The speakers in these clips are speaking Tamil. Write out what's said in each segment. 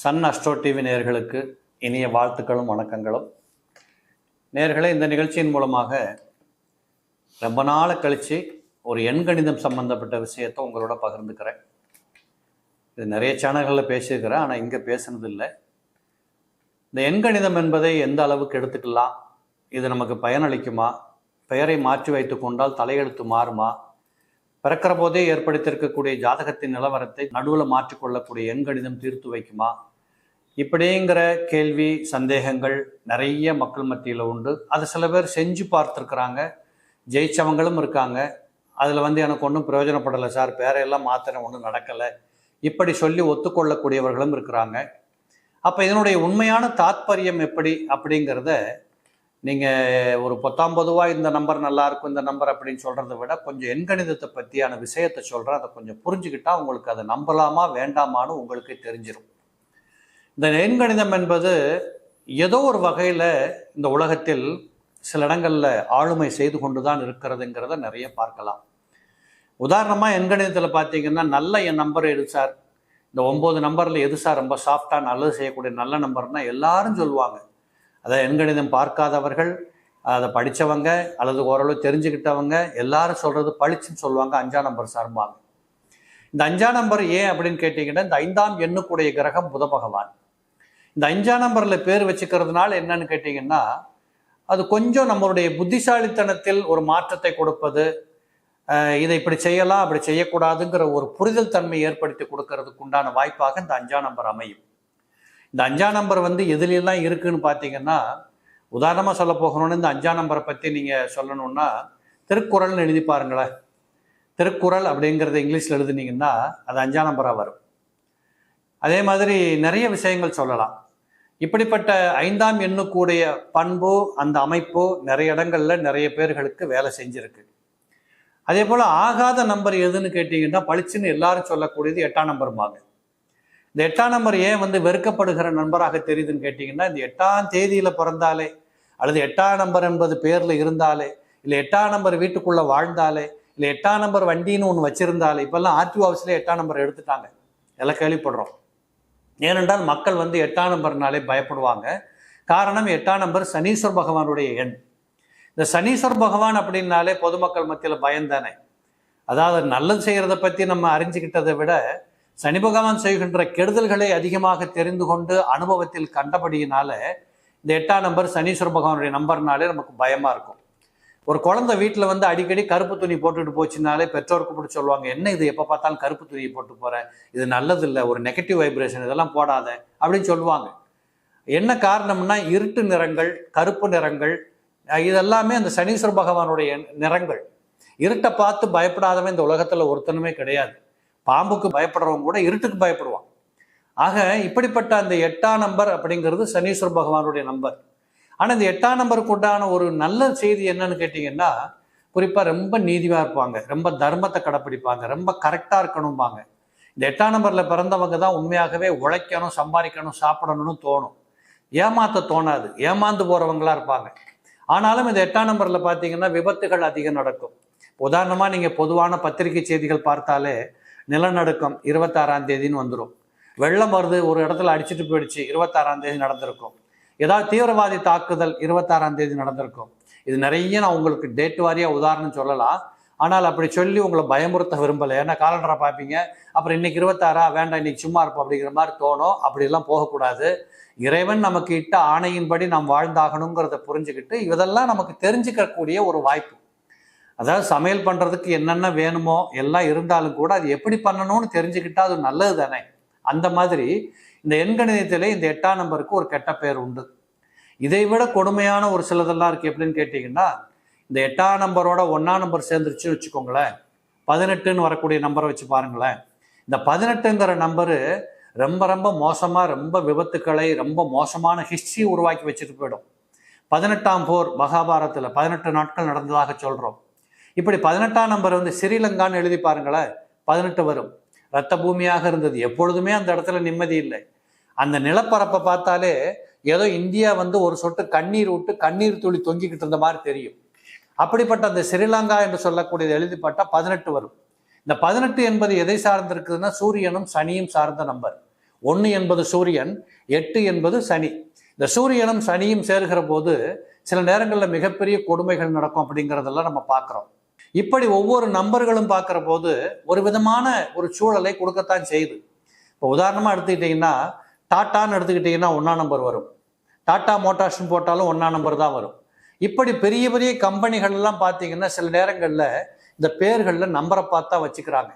சன் அஸ்ட்ரோ டிவி நேர்களுக்கு இனிய வாழ்த்துக்களும் வணக்கங்களும். நேர்களை இந்த நிகழ்ச்சியின் மூலமாக ரொம்ப நாள் கழித்து ஒரு எண்கணிதம் சம்பந்தப்பட்ட விஷயத்தை உங்களோட பகிர்ந்துக்கிறேன். இது நிறைய சேனல்களில் பேசியிருக்கிறேன் ஆனால் இங்கே பேசுனது இல்லை இந்த எண்கணிதம் என்பதை எந்த அளவுக்கு எடுத்துக்கலாம்? இது நமக்கு பயனளிக்குமா? பெயரை மாற்றி வைத்து கொண்டால் தலையெழுத்து மாறுமா? பிறக்கிற போதே ஏற்படுத்தியிருக்கக்கூடிய ஜாதகத்தின் நிலவரத்தை நடுவில் மாற்றிக்கொள்ளக்கூடிய எண்கணிதம் தீர்த்து வைக்குமா? இப்படிங்கிற கேள்வி சந்தேகங்கள் நிறைய மக்கள் மத்தியில் உண்டு. அது சில பேர் செஞ்சு பார்த்துருக்குறாங்க. ஜெயிச்சவங்களும் இருக்காங்க. அதில் வந்து எனக்கு ஒன்றும் பிரயோஜனப்படலை சார். பேரையெல்லாம் மாத்திரம் ஒன்றும் நடக்கலை. இப்படி சொல்லி ஒத்துக்கொள்ளக்கூடியவர்களும் இருக்கிறாங்க. அப்போ இதனுடைய உண்மையான தாத்பரியம் எப்படி அப்படிங்கிறத நீங்கள் ஒரு பத்தாம் பொதுவாக இந்த நம்பர் நல்லாயிருக்கும் இந்த நம்பர் அப்படின்னு சொல்கிறத விட கொஞ்சம் எண்கணிதத்தை பற்றியான விஷயத்தை சொல்கிறேன் அதை கொஞ்சம் புரிஞ்சுக்கிட்டால் உங்களுக்கு அதை நம்பலாமா வேண்டாமான்னு உங்களுக்கு தெரிஞ்சிடும் இந்த எண்கணிதம் என்பது ஏதோ ஒரு வகையில் இந்த உலகத்தில் சில இடங்களில் ஆளுமை செய்து கொண்டு தான் இருக்கிறதுங்கிறத நிறைய பார்க்கலாம். உதாரணமாக எண்கணிதத்தில் பார்த்தீங்கன்னா நல்ல என் நம்பர் எது சார் இந்த ஒம்பது நம்பரில் எது சார் ரொம்ப சாஃப்டாக நல்லது செய்யக்கூடிய நல்ல நம்பர்னால் எல்லாரும் சொல்லுவாங்க. அதை எண்கணிதம் பார்க்காதவர்கள் அதை படித்தவங்க அல்லது ஓரளவு தெரிஞ்சுக்கிட்டவங்க எல்லாரும் சொல்கிறது பளிச்சுன்னு சொல்லுவாங்க அஞ்சாம் நம்பர் சார்பாங்க இந்த அஞ்சாம் நம்பர் ஏன் அப்படின்னு கேட்டிங்கன்னா இந்த ஐந்தாம் எண்ணுக்குடைய கிரகம் புத பகவான். இந்த அஞ்சாம் நம்பரில் பேர் வச்சுக்கிறதுனால என்னன்னு கேட்டிங்கன்னா அது கொஞ்சம் நம்மளுடைய புத்திசாலித்தனத்தில் ஒரு மாற்றத்தை கொடுப்பது இதை இப்படி செய்யலாம் அப்படி செய்யக்கூடாதுங்கிற ஒரு புரிதல் தன்மை ஏற்படுத்தி கொடுக்கறதுக்கு உண்டான வாய்ப்பாக இந்த அஞ்சாம் நம்பர் அமையும். இந்த அஞ்சாம் நம்பர் வந்து எதுலாம் இருக்குன்னு பார்த்தீங்கன்னா உதாரணமாக சொல்ல போகணும்னு இந்த அஞ்சாம் நம்பரை பற்றி நீங்கள் சொல்லணும்னா திருக்குறள்னு எழுதி பாருங்களேன். திருக்குறள் அப்படிங்கிறத இங்கிலீஷில் எழுதுனீங்கன்னா அது அஞ்சாம் நம்பராக வரும். அதே மாதிரி நிறைய விஷயங்கள் சொல்லலாம். இப்படிப்பட்ட ஐந்தாம் எண்ணுக்கூடிய பண்போ அந்த அமைப்போ நிறைய இடங்கள்ல நிறைய பேர்களுக்கு வேலை செஞ்சிருக்கு. அதே போல் ஆகாத நம்பர் எதுன்னு கேட்டிங்கன்னா பளிச்சுன்னு எல்லாரும் சொல்லக்கூடியது எட்டாம் நம்பருமாங்க இந்த எட்டாம் நம்பர் ஏன் வந்து வெறுக்கப்படுகிற நண்பராக தெரியுதுன்னு கேட்டிங்கன்னா இந்த எட்டாம் தேதியில் பிறந்தாலே அல்லது எட்டாம் நம்பர் என்பது பேரில் இருந்தாலே இல்லை எட்டாம் நம்பர் வீட்டுக்குள்ளே வாழ்ந்தாலே இல்லை எட்டாம் நம்பர் வண்டின்னு ஒன்று வச்சுருந்தாலே இப்போல்லாம் ஆர்டிஓ ஆஃபீஸ்லேயே எட்டாம் நம்பர் எடுத்துட்டாங்க. எல்லாம் கேள்விப்படுறோம். ஏனென்றால் மக்கள் வந்து எட்டாம் நம்பர்னாலே பயப்படுவாங்க. காரணம் எட்டாம் நம்பர் சனீஸ்வர் பகவானுடைய எண். இந்த சனீஸ்வர் பகவான் அப்படின்னாலே பொதுமக்கள் மத்தியில் பயந்தானே அதாவது நல்லது செய்கிறத பற்றி நம்ம அறிஞ்சுக்கிட்டதை விட சனி பகவான் செய்கின்ற கெடுதல்களை அதிகமாக தெரிந்து கொண்டு அனுபவத்தில் கண்டபடியினால இந்த எட்டாம் நம்பர் சனீஸ்வர பகவானுடைய நம்பர்னாலே நமக்கு பயமாக இருக்கும். ஒரு குழந்தை வீட்டில் வந்து அடிக்கடி கருப்பு துணி போட்டுட்டு போச்சுனாலே பெற்றோருக்கு பிடிச்சி சொல்லுவாங்க என்ன இது? எப்போ பார்த்தாலும் கருப்பு துணியை போட்டு போகிற இது நல்லது இல்லை ஒரு நெகட்டிவ் வைப்ரேஷன் இதெல்லாம் போடாத அப்படின்னு சொல்லுவாங்க. என்ன காரணம்னா இருட்டு நிறங்கள் கருப்பு நிறங்கள் இதெல்லாமே அந்த சனீஸ்வர பகவானுடைய நிறங்கள். இருட்டை பார்த்து பயப்படாதவன் இந்த உலகத்தில் ஒருத்தனுமே கிடையாது. பாம்புக்கு பயப்படுறவங்க கூட இருட்டுக்கு பயப்படுவான். ஆக இப்படிப்பட்ட அந்த எட்டாம் நம்பர் அப்படிங்கிறது சனீஸ்வர பகவானுடைய நம்பர். ஆனால் இந்த எட்டாம் நம்பருக்கு உண்டான ஒரு நல்ல செய்தி என்னன்னு கேட்டிங்கன்னா குறிப்பாக ரொம்ப நீதியாக இருப்பாங்க. ரொம்ப தர்மத்தை கடைப்பிடிப்பாங்க. ரொம்ப கரெக்டாக இருக்கணும்பாங்க. இந்த எட்டாம் நம்பரில் பிறந்தவங்க தான் உண்மையாகவே உழைக்கணும் சம்பாதிக்கணும் சாப்பிடணும்னு தோணும். ஏமாத்த தோணாது. ஏமாந்து போகிறவங்களா இருப்பாங்க. ஆனாலும் இந்த எட்டாம் நம்பரில் பார்த்தீங்கன்னா விபத்துகள் அதிகம் நடக்கும். உதாரணமாக நீங்கள் பொதுவான பத்திரிகை செய்திகள் பார்த்தாலே நிலநடுக்கம் இருபத்தாறாம் தேதின்னு வந்துடும் வெள்ளம் வருது ஒரு இடத்துல அடிச்சுட்டு போயிடுச்சு இருபத்தாறாம் தேதி நடந்திருக்கும். ஏதாவது தீவிரவாதி தாக்குதல் இருபத்தாறாம் தேதி நடந்திருக்கும். இது நிறைய நான் உங்களுக்கு டேட் வாரியாக உதாரணம் சொல்லலாம். ஆனால் அப்படி சொல்லி உங்களை பயமுறுத்த விரும்பலை. ஏன்னா காலண்டரை பார்ப்பீங்க? அப்புறம் இன்னைக்கு இருபத்தாறா? வேண்டாம் இன்னைக்கு சும்மா இருப்போம் அப்படிங்கிற மாதிரி தோணும். அப்படிலாம் போகக்கூடாது. இறைவன் நமக்கு இட்ட ஆணையின்படி நாம் வாழ்ந்தாகணுங்கிறத புரிஞ்சுக்கிட்டு இதெல்லாம் நமக்கு தெரிஞ்சுக்கக்கூடிய ஒரு வாய்ப்பு. அதாவது சமையல் பண்ணுறதுக்கு என்னென்ன வேணுமோ எல்லாம் இருந்தாலும் கூட அது எப்படி பண்ணணும்னு தெரிஞ்சுக்கிட்டா அது நல்லது தானே அந்த மாதிரி இந்த எண்கணிதத்திலே இந்த எட்டாம் நம்பருக்கு ஒரு கெட்ட பேர் உண்டு. இதை விட கொடுமையான ஒரு சிலதெல்லாம் இருக்குது எப்படின்னு கேட்டிங்கன்னா இந்த எட்டாம் நம்பரோட ஒன்றாம் நம்பர் சேர்ந்துருச்சுன்னு வச்சுக்கோங்களேன். பதினெட்டுன்னு வரக்கூடிய நம்பரை வச்சு பாருங்களேன். இந்த பதினெட்டுங்கிற நம்பரு ரொம்ப ரொம்ப மோசமாக ரொம்ப விபத்துக்களை ரொம்ப மோசமான ஹிஸ்ட்ரி உருவாக்கி வச்சுட்டு போயிடும். பதினெட்டாம் போர் மகாபாரத்தில் பதினெட்டு நாட்கள் நடந்ததாக சொல்கிறோம் இப்படி பதினெட்டாம் நம்பர் வந்து ஸ்ரீலங்கான்னு எழுதி பாருங்களேன். பதினெட்டு வரும். ரத்த பூமியாக இருந்தது. எப்பொழுதுமே அந்த இடத்துல நிம்மதி இல்லை. அந்த நிலப்பரப்பை பார்த்தாலே ஏதோ இந்தியா வந்து ஒரு சொட்டு கண்ணீர் விட்டு கண்ணீர் துளி தொங்கிக்கிட்டு இருந்த மாதிரி தெரியும். அப்படிப்பட்ட அந்த ஸ்ரீலங்கா என்று சொல்லக்கூடியது எழுதிப்பட்டால் பதினெட்டு வரும். இந்த பதினெட்டு என்பது எதை சார்ந்திருக்குதுன்னா சூரியனும் சனியும் சார்ந்த நம்பர். ஒன்று என்பது சூரியன் எட்டு என்பது சனி. இந்த சூரியனும் சனியும் சேர்கிற போது சில நேரங்களில் மிகப்பெரிய கொடுமைகள் நடக்கும் அப்படிங்கிறதெல்லாம் நம்ம பார்க்குறோம். இப்படி ஒவ்வொரு நம்பர்களும் பார்க்குற போது ஒரு விதமான ஒரு சூழலை கொடுக்கத்தான் செய்யுது. இப்போ உதாரணமாக எடுத்துக்கிட்டிங்கன்னா டாட்டான்னு எடுத்துக்கிட்டிங்கன்னா ஒன்றா நம்பர் வரும். டாட்டா மோட்டார்ஸ்னு போட்டாலும் ஒன்றா நம்பர் தான் வரும். இப்படி பெரிய பெரிய கம்பெனிகள் எல்லாம் பார்த்தீங்கன்னா சில நேரங்களில் இந்த பேர்களில் நம்பரை பார்த்தா வச்சுக்கிறாங்க.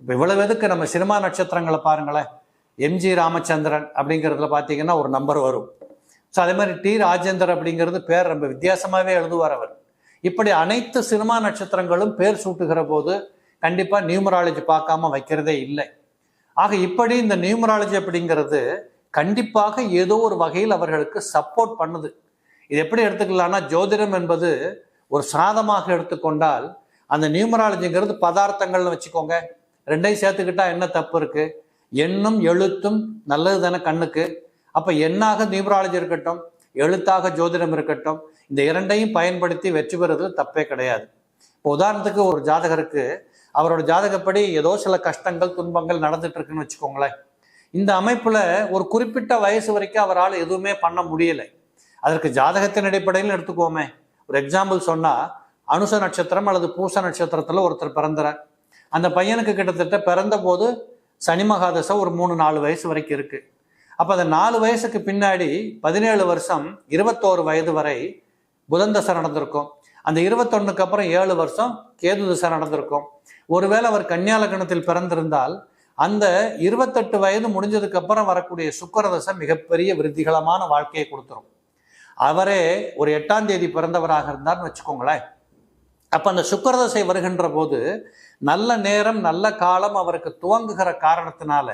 இப்போ இவ்வளவு எதுக்கு நம்ம சினிமா நட்சத்திரங்களை பாருங்களேன். எம்ஜி ராமச்சந்திரன் அப்படிங்கிறதுல பார்த்தீங்கன்னா ஒரு நம்பர் வரும். ஸோ அதே மாதிரி டி ராஜேந்தர் அப்படிங்கிறது பேர் ரொம்ப வித்தியாசமாகவே எழுதுவார் அவர். இப்படி அனைத்து சினிமா நட்சத்திரங்களும் பேர் சூட்டுகிற போது கண்டிப்பாக நியூமராலஜி பார்க்காம வைக்கிறதே இல்லை. ஆக இப்படி இந்த நியூமராலஜி அப்படிங்கிறது கண்டிப்பாக ஏதோ ஒரு வகையில் அவர்களுக்கு சப்போர்ட் பண்ணுது. இது எப்படி எடுத்துக்கலாம்னா ஜோதிடம் என்பது ஒரு சாதமாக எடுத்துக்கொண்டால் அந்த நியூமராலஜிங்கிறது பதார்த்தங்கள்னு வச்சுக்கோங்க. ரெண்டையும் சேர்த்துக்கிட்டா என்ன தப்பு இருக்கு? எண்ணும் எழுத்தும் நல்லது தானே கண்ணுக்கு? அப்போ எண்ணாக நியூமராலஜி இருக்கட்டும் எழுத்தாக ஜோதிடம் இருக்கட்டும் இந்த இரண்டையும் பயன்படுத்தி வெற்றி பெறுறது தப்பே கிடையாது. இப்போ உதாரணத்துக்கு ஒரு ஜாதகருக்கு அவரோட ஜாதகப்படி ஏதோ சில கஷ்டங்கள் துன்பங்கள் நடந்துட்டு இருக்குன்னு வச்சுக்கோங்களேன். இந்த அமைப்புல ஒரு குறிப்பிட்ட வயசு வரைக்கும் அவரால் எதுவுமே பண்ண முடியலை. அதற்கு ஜாதகத்தின் அடிப்படையில் எடுத்துக்கோமே. ஒரு எக்ஸாம்பிள் சொன்னா அனுச நட்சத்திரம் அல்லது பூச நட்சத்திரத்துல ஒருத்தர் பிறந்தார். அந்த பையனுக்கு கிட்டத்தட்ட பிறந்த போது சனி மகாதசை ஒரு மூணு நாலு வயசு வரைக்கும் இருக்கு. அப்போ அந்த நாலு வயசுக்கு பின்னாடி பதினேழு வருஷம் இருபத்தோரு வயது வரை புதன் தசை நடந்திருக்கும். அந்த இருபத்தொன்னுக்கு அப்புறம் ஏழு வருஷம் கேது திசை நடந்திருக்கும். ஒருவேளை அவர் கன்னியாலகணத்தில் பிறந்திருந்தால் அந்த இருபத்தெட்டு வயது முடிஞ்சதுக்கு அப்புறம் வரக்கூடிய சுக்கர தசை மிகப்பெரிய விருத்திகளமான வாழ்க்கையை கொடுத்துரும். அவரே ஒரு எட்டாம் தேதி பிறந்தவராக இருந்தார்னு வச்சுக்கோங்களேன். அப்போ அந்த சுக்கரதசை வருகின்ற போது நல்ல நேரம் நல்ல காலம் அவருக்கு துவங்குகிற காரணத்தினால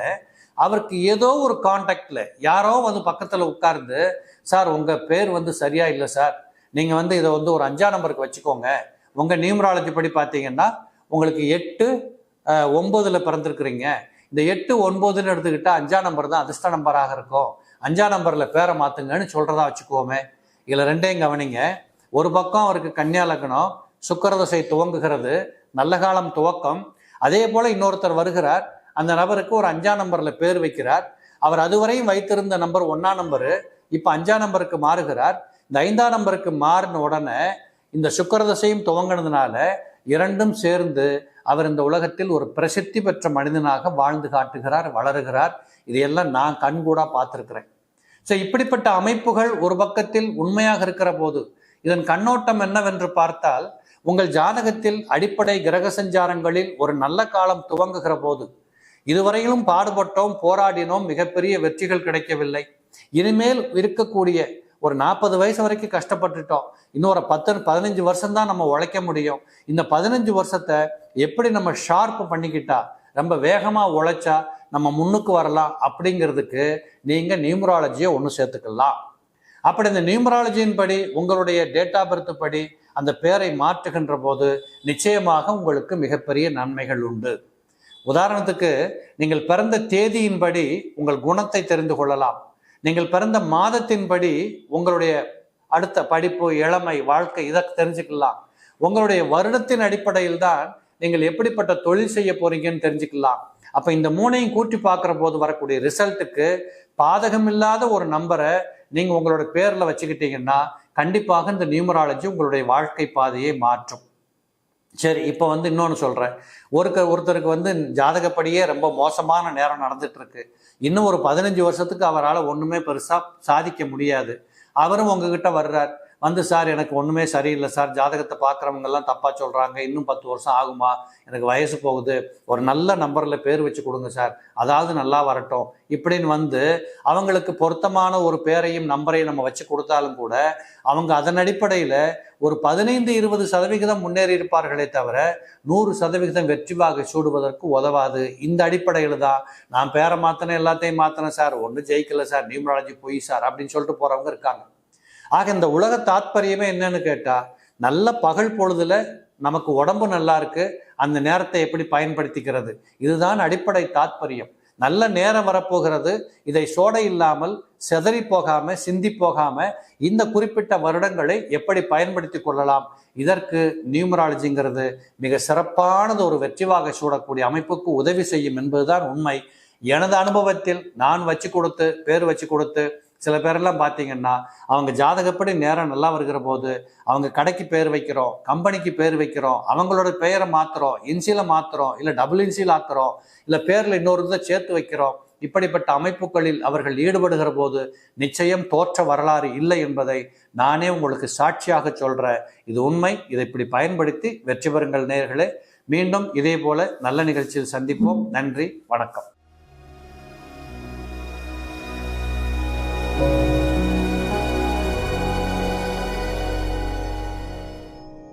அவருக்கு ஏதோ ஒரு காண்டாக்டில் யாரோ வந்து பக்கத்தில் உட்கார்ந்து சார் உங்கள் பேர் வந்து சரியா இல்லை சார். நீங்கள் வந்து இதை வந்து ஒரு அஞ்சா நம்பருக்கு வச்சுக்கோங்க. உங்கள் நியூமராலஜி படி பார்த்தீங்கன்னா உங்களுக்கு எட்டு ஒம்பதில் பிறந்திருக்கிறீங்க. இந்த எட்டு ஒன்பதுன்னு எடுத்துக்கிட்டா அஞ்சா நம்பர் தான் அதிர்ஷ்ட நம்பராக இருக்கும். அஞ்சா நம்பரில் பேரை மாத்துங்கன்னு சொல்கிறதா வச்சுக்கோமே. இதில் ரெண்டையும் கவனிங்க. ஒரு பக்கம் அவருக்கு கன்னியா லக்னம் சுக்கரதசை துவங்குகிறது நல்ல காலம் துவக்கம். அதே போல் இன்னொருத்தர் வருகிறார். அந்த நபருக்கு ஒரு அஞ்சா நம்பரில் பேர் வைக்கிறார். அவர் அதுவரையும் வைத்திருந்த நம்பர் ஒன்றாம் நம்பரு. இப்போ அஞ்சா நம்பருக்கு மாறுகிறார். இந்த ஐந்தாம் நம்பருக்கு மாறின உடனே இந்த சுக்கரதசையும் துவங்கினதுனால இரண்டும் சேர்ந்து அவர் இந்த உலகத்தில் ஒரு பிரசித்தி பெற்ற மனிதனாக வாழ்ந்து காட்டுகிறார் வளருகிறார். இதையெல்லாம் நான் கண்கூடா பார்த்துருக்கிறேன். ஸோ இப்படிப்பட்ட அமைப்புகள் ஒரு பக்கத்தில் உண்மையாக இருக்கிற போது இதன் கண்ணோட்டம் என்னவென்று பார்த்தால் உங்கள் ஜாதகத்தில் அடிப்படை கிரக சஞ்சாரங்களில் ஒரு நல்ல காலம் துவங்குகிற போது இதுவரையிலும் பாடுபட்டோம் போராடினோம் மிகப்பெரிய வெற்றிகள் கிடைக்கவில்லை. இனிமேல் இருக்கக்கூடிய ஒரு நாற்பது வயசு வரைக்கும் கஷ்டப்பட்டுட்டோம். இன்னும் ஒரு பத்து பதினஞ்சு வருஷம் தான் நம்ம உழைக்க முடியும். இந்த பதினஞ்சு வருஷத்தை எப்படி நம்ம ஷார்ப் பண்ணிக்கிட்டா ரொம்ப வேகமாக உழைச்சா நம்ம முன்னுக்கு வரலாம் அப்படிங்கிறதுக்கு நீங்கள் நியூமராலஜியை ஒன்று சேர்த்துக்கலாம். அப்படி இந்த நியூமராலஜியின் படி உங்களுடைய டேட் ஆஃப் பர்த் படி அந்த பேரை மாற்றுகின்ற போது நிச்சயமாக உங்களுக்கு மிகப்பெரிய நன்மைகள் உண்டு. உதாரணத்துக்கு நீங்கள் பிறந்த தேதியின்படி உங்கள் குணத்தை தெரிந்து கொள்ளலாம். நீங்கள் பிறந்த மாதத்தின்படி உங்களுடைய அடுத்த படிப்பு இளமை வாழ்க்கை இதை தெரிஞ்சுக்கலாம். உங்களுடைய வருடத்தின் அடிப்படையில் தான் நீங்கள் எப்படிப்பட்ட தொழில் செய்ய போறீங்கன்னு தெரிஞ்சுக்கலாம். அப்போ இந்த மூணையும் கூட்டி பார்க்குற போது வரக்கூடிய ரிசல்ட்டுக்கு பாதகமில்லாத ஒரு நம்பரை நீங்கள் உங்களோட பேரில் வச்சுக்கிட்டீங்கன்னா கண்டிப்பாக இந்த நியூமராலஜி உங்களுடைய வாழ்க்கை பாதையை மாற்றும். சரி இப்போ வந்து இன்னொன்று சொல்கிறேன் ஒருக்க ஒருத்தருக்கு வந்து ஜாதகப்படியே ரொம்ப மோசமான நேரம் நடந்துகிட்ருக்கு இன்னும் ஒரு பதினஞ்சு வருஷத்துக்கு அவரால் ஒன்றுமே பெருசாக சாதிக்க முடியாது. அவரும் உங்ககிட்ட வர்றார். வந்து சார் எனக்கு ஒன்றுமே சரியில்லை சார். ஜாதகத்தை பார்க்குறவங்க எல்லாம் தப்பாக சொல்கிறாங்க இன்னும் பத்து வருஷம் ஆகுமா? எனக்கு வயசு போகுது. ஒரு நல்ல நம்பரில் பேர் வச்சு கொடுங்க சார். அதாவது நல்லா வரட்டும். இப்படின்னு வந்து அவங்களுக்கு பொருத்தமான ஒரு பேரையும் நம்பரையும் நம்ம வச்சு கொடுத்தாலும் கூட அவங்க அதன் அடிப்படையில் ஒரு பதினைந்து இருபது சதவிகிதம் முன்னேறி இருப்பார்களே தவிர நூறு சதவிகிதம் வெற்றிவாக சூடுவதற்கு உதவாது. இந்த அடிப்படையில் தான் நான் பேரை மாற்றினேன் எல்லாத்தையும் மாற்றினேன் சார். ஒன்றும் ஜெயிக்கலை சார். நியூமராலஜி போய் சார் அப்படின்னு சொல்லிட்டு போகிறவங்க இருக்காங்க. ஆக இந்த உலக தாத்பரியமே என்னன்னு கேட்டா நல்ல பகல் பொழுதுல நமக்கு உடம்பு நல்லா இருக்கு அந்த நேரத்தை எப்படி பயன்படுத்திக்கிறது? இதுதான் அடிப்படை தாத்பரியம். நல்ல நேரம் வரப்போகிறது இதை சோடை இல்லாமல் செதறி போகாம சிந்தி போகாம இந்த குறிப்பிட்ட வருடங்களை எப்படி பயன்படுத்தி கொள்ளலாம்? இதற்கு நியூமராலஜிங்கிறது மிக சிறப்பானது ஒரு வெற்றிவாக சூடக்கூடிய அமைப்புக்கு உதவி செய்யும் என்பதுதான் உண்மை. எனது அனுபவத்தில் நான் வச்சு கொடுத்து பேர் வச்சு கொடுத்து சில பேரெல்லாம் பார்த்தீங்கன்னா அவங்க ஜாதகப்படி நேரம் நல்லா வருகிற போது அவங்க கடைக்கு பேர் வைக்கிறோம் கம்பெனிக்கு பேர் வைக்கிறோம் அவங்களோட பெயரை மாத்துறோம் இன்சியில் மாத்துறோம் இல்லை டபுள் இன்சியில் ஆக்குறோம் இல்லை பேரில் இன்னொரு இதை சேர்த்து வைக்கிறோம். இப்படிப்பட்ட அமைப்புகளில் அவர்கள் ஈடுபடுகிற போது நிச்சயம் தோற்ற வரலாறு இல்லை என்பதை நானே உங்களுக்கு சாட்சியாக சொல்கிறேன் இது உண்மை. இதை இப்படி பயன்படுத்தி வெற்றி பெறுங்கள் நேர்களே. மீண்டும் இதே போல நல்ல நிகழ்ச்சியில் சந்திப்போம். நன்றி. வணக்கம்.